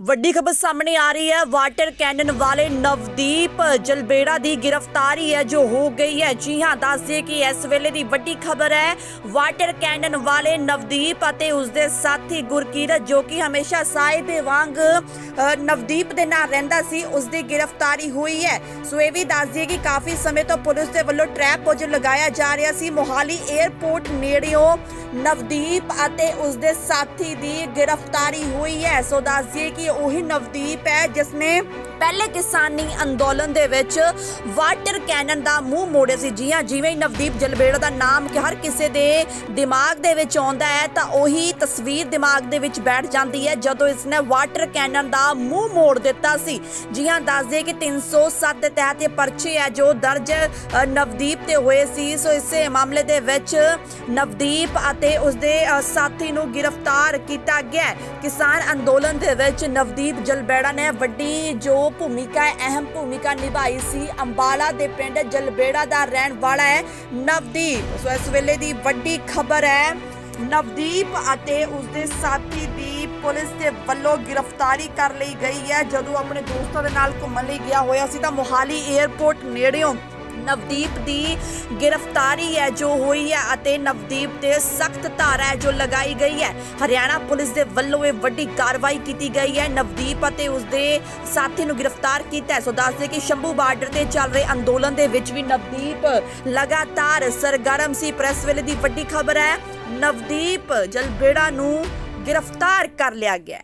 ਵੱਡੀ ਖਬਰ ਸਾਹਮਣੇ ਆ ਰਹੀ ਹੈ। ਵਾਟਰ ਕੈਨਨ ਵਾਲੇ ਨਵਦੀਪ ਜਲਬੇੜਾ ਦੀ ਗ੍ਰਿਫਤਾਰੀ ਹੈ, ਜੋ ਹੋ ਗਈ ਹੈ। ਜੀ ਹਾਂ ਦੱਸਦੇ ਕਿ ਇਸ ਵੇਲੇ ਦੀ ਵੱਡੀ ਖਬਰ ਹੈ, ਵਾਟਰ ਕੈਨਨ ਵਾਲੇ ਨਵਦੀਪ ਅਤੇ ਉਸਦੇ ਸਾਥੀ ਗੁਰਕੀਰਤ, ਜੋ ਕਿ ਹਮੇਸ਼ਾ ਸਾਏ ਦੇ ਵਾਂਗ ਨਵਦੀਪ ਦੇ ਨਾਲ ਰਹਿੰਦਾ ਸੀ, ਉਸਦੀ ਗ੍ਰਿਫਤਾਰੀ ਹੋਈ ਹੈ। ਸੋ ਇਹ ਵੀ ਦੱਸ ਕਿ ਕਾਫੀ ਸਮੇਂ ਤੋਂ ਪੁਲਿਸ ਦੇ ਵੱਲੋਂ ਟ੍ਰੈਪ ਪੁੱਜ ਲਗਾਇਆ ਜਾ ਰਿਹਾ ਸੀ। ਮੋਹਾਲੀ 에ਅਰਪੋਰਟ ਨੇੜਿਓਂ ਨਵਦੀਪ ਅਤੇ ਉਸਦੇ ਸਾਥੀ ਦੀ ਗ੍ਰਿਫਤਾਰੀ ਹੋਈ ਹੈ। ਸੋ ਦੱਸ ਕਿ ਕਿ ਉਹੀ ਨਵਦੀਪ ਹੈ ਜਿਸਨੇ ਪਹਿਲੇ ਕਿਸਾਨੀ ਅੰਦੋਲਨ ਦੇ ਵਿੱਚ ਵਾਟਰ ਕੈਨਨ ਦਾ ਮੂੰਹ ਮੋੜਿਆ ਸੀ। ਜੀ ਹਾਂ ਜਿਵੇਂ ਹੀ ਨਵਦੀਪ ਜਲਬੇੜਾ ਦਾ ਨਾਮ ਹਰ ਕਿਸੇ ਦੇ ਦਿਮਾਗ ਦੇ ਵਿੱਚ ਆਉਂਦਾ ਹੈ, ਤਾਂ ਉਹੀ ਤਸਵੀਰ ਦਿਮਾਗ ਦੇ ਵਿੱਚ ਬੈਠ ਜਾਂਦੀ ਹੈ, ਜਦੋਂ ਇਸਨੇ ਵਾਟਰ ਕੈਨਨ ਦਾ ਮੂੰਹ ਮੋੜ ਦਿੱਤਾ ਸੀ। ਜੀ ਹਾਂ ਦੱਸ ਦਈਏ ਕਿ 307 ਦੇ ਤਹਿਤ ਇਹ ਪਰਚੇ ਹੈ, ਜੋ ਦਰਜ ਨਵਦੀਪ ਤੇ ਹੋਏ ਸੀ। ਸੋ ਇਸੇ ਮਾਮਲੇ ਦੇ ਵਿੱਚ ਨਵਦੀਪ ਅਤੇ ਉਸਦੇ ਸਾਥੀ ਨੂੰ ਗ੍ਰਿਫਤਾਰ ਕੀਤਾ ਗਿਆ ਕਿਸਾਨ ਅੰਦੋਲਨ ਦੇ ਵਿੱਚ ਨਵਦੀਪ ਜਲਬੇੜਾ ਨੇ ਵੱਡੀ ਜੋ ਭੂਮਿਕਾ ਹੈ ਅਹਿਮ ਭੂਮਿਕਾ ਨਿਭਾਈ ਸੀ। ਅੰਬਾਲਾ ਦੇ ਪਿੰਡ ਜਲਬੇੜਾ ਦਾ ਰਹਿਣ ਵਾਲਾ ਹੈ ਨਵਦੀਪ। ਸੋ ਇਸ ਵੇਲੇ ਦੀ ਵੱਡੀ ਖਬਰ ਹੈ, ਨਵਦੀਪ ਅਤੇ ਉਸਦੇ ਸਾਥੀ ਦੀ ਪੁਲਿਸ ਦੇ ਵੱਲੋਂ ਗ੍ਰਿਫਤਾਰੀ ਕਰ ਲਈ ਗਈ ਹੈ। ਜਦੋਂ ਆਪਣੇ ਦੋਸਤਾਂ ਦੇ ਨਾਲ ਘੁੰਮਣ ਲਈ ਗਿਆ ਹੋਇਆ ਸੀ ਤਾਂ ਮੋਹਾਲੀ 에ਅਰਪੋਰਟ ਨੇੜਿਓਂ ਨਵਦੀਪ ਦੀ ਗ੍ਰਿਫਤਾਰੀ ਹੈ, ਜੋ ਹੋਈ ਹੈ ਅਤੇ ਨਵਦੀਪ ਤੇ ਸਖਤ ਧਾਰਾ ਹੈ ਜੋ ਲਗਾਈ ਗਈ ਹੈ। ਹਰਿਆਣਾ ਪੁਲਿਸ ਦੇ ਵੱਲੋਂ ਇਹ ਵੱਡੀ ਕਾਰਵਾਈ ਕੀਤੀ ਗਈ ਹੈ। ਨਵਦੀਪ ਅਤੇ ਉਸਦੇ ਸਾਥੀ ਨੂੰ ਗ੍ਰਿਫਤਾਰ ਕੀਤਾ ਹੈ। ਸੋ ਦੱਸਦੇ ਕਿ ਸ਼ੰਭੂ ਬਾਰਡਰ ਤੇ ਚੱਲ ਰਹੇ ਅੰਦੋਲਨ ਦੇ ਵਿੱਚ ਵੀ ਨਵਦੀਪ ਲਗਾਤਾਰ ਸਰਗਰਮ ਸੀ। ਪ੍ਰੈਸ ਵੇਲੇ ਦੀ ਵੱਡੀ ਖਬਰ ਹੈ, ਨਵਦੀਪ ਜਲਬੇੜਾ ਨੂੰ ਗ੍ਰਿਫਤਾਰ ਕਰ ਲਿਆ ਗਿਆ